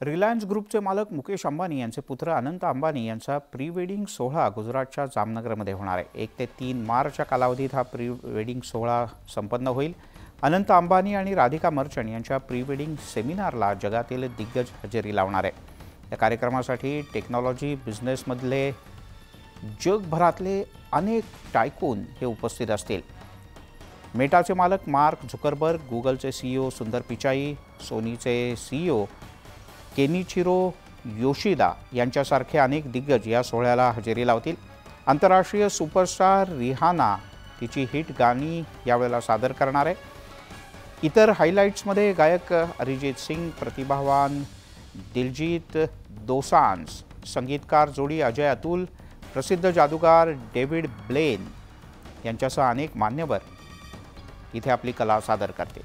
Reliance ग्रुपचे मालक मुकेश अंबानी यांचे पुत्र अनंत अंबानी यांचा प्री वेडिंग सोहळा गुजरातच्या जामनगरमध्ये होणार आहे. एक ते तीन मार्चच्या कालावधीत हा प्री वेडिंग सोहळा संपन्न होईल. अनंत अंबानी आणि राधिका मर्चंट यांच्या प्री वेडिंग सेमिनारला जगातील दिग्गज हजेरी लावणार आहे. या कार्यक्रमासाठी टेक्नॉलॉजी बिझनेसमधले जगभरातले अनेक टायकून हे उपस्थित असतील. मेटाचे मालक मार्क झुकरबर्ग गुगलचे सीईओ सुंदर पिचाई सोनीचे सीईओ केनिचिरो योशिदा यांच्यासारखे अनेक दिग्गज या सोहळ्याला हजेरी लावतील. आंतरराष्ट्रीय सुपरस्टार रिहाना तिची हिट गाणी यावेळेला सादर करणार आहे. इतर हायलाईट्समध्ये गायक अरिजित सिंग प्रतिभावान दिलजीत दोसांस संगीतकार जोडी अजय अतुल प्रसिद्ध जादूगार डेव्हिड ब्लेन यांच्यासह अनेक मान्यवर इथे आपली कला सादर करतील.